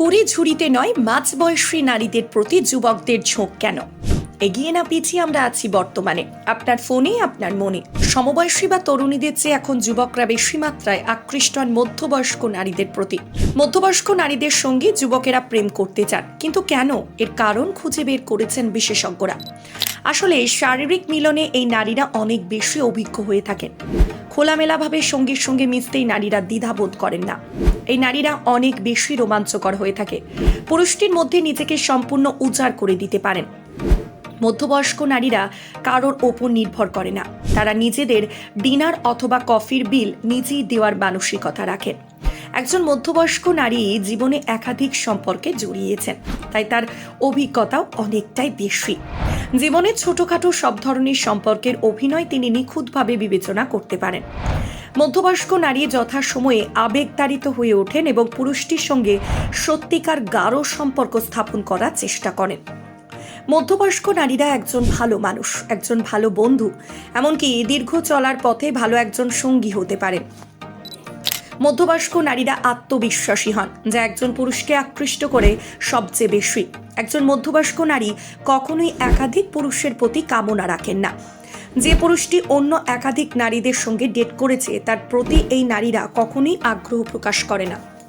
কুড়ি ঝুড়িতে নয় মাঝবয়সী নারীদের প্রতি যুবকদের ঝোঁক কেন? এগিয়ে না পিছিয়ে আমরা আছি বর্তমানে। আপনার ফোনে, আপনার মনে। সমবয়সী বা তরুণীদের চেয়ে এখন যুবকরা বেশি মাত্রায় আকৃষ্ট হন মধ্যবয়স্ক নারীদের প্রতি। মধ্যবয়স্ক নারীদের সঙ্গে যুবকেরা প্রেম করতে চান, কিন্তু কেন? এর কারণ খুঁজে বের করেছেন বিশেষজ্ঞরা। আসলে শারীরিক মিলনে এই নারীরা অনেক বেশি অভিজ্ঞ হয়ে থাকেন। খোলামেলাভাবে সঙ্গীর সঙ্গে মিশতেই নারীরা দ্বিধাবোধ করেন না। এই নারীরা অনেক বেশি রোমাঞ্চকর হয়ে থাকে। পুরুষটির মধ্যে নিজেকে সম্পূর্ণ উজাড় করে দিতে পারেন। মধ্যবয়স্ক নারীরা কারোর ওপর নির্ভর করে না। তারা নিজেদের ডিনার অথবা কফির বিল নিজেই দেওয়ার মানসিকতা রাখেন একজন মধ্যবয়স্ক নারী জীবনে একাধিক সম্পর্কে জড়িয়েছেন, তাই তার অভিজ্ঞতাও অনেকটাই বেশি। জীবনে ছোটখাটো সব ধরনের সম্পর্কের অভিনয় তিনি নিখুঁতভাবে বিবেচনা করতে পারেন। মধ্যবয়স্ক নারী যথাসময়ে আবেগতাড়িত হয়ে ওঠেন এবং পুরুষটির সঙ্গে সত্যিকার গাঢ় সম্পর্ক স্থাপন করার চেষ্টা করেন। মধ্যবয়স্ক নারীরা একজন ভালো মানুষ, একজন ভালো বন্ধু, এমনকি দীর্ঘ চলার পথে ভালো একজন সঙ্গী হতে পারেন মধ্যবয়স্ক নারীরা আত্মবিশ্বাসী হন, যা একজন পুরুষকে আকৃষ্ট করে সবচেয়ে বেশি। একজন মধ্যবয়স্ক নারী কখনোই একাধিক পুরুষের প্রতি কামনা রাখেন না। যে পুরুষটি অন্য একাধিক নারীদের সঙ্গে ডেট করেছে, তার প্রতি এই নারীরা কখনোই আগ্রহ প্রকাশ করে না।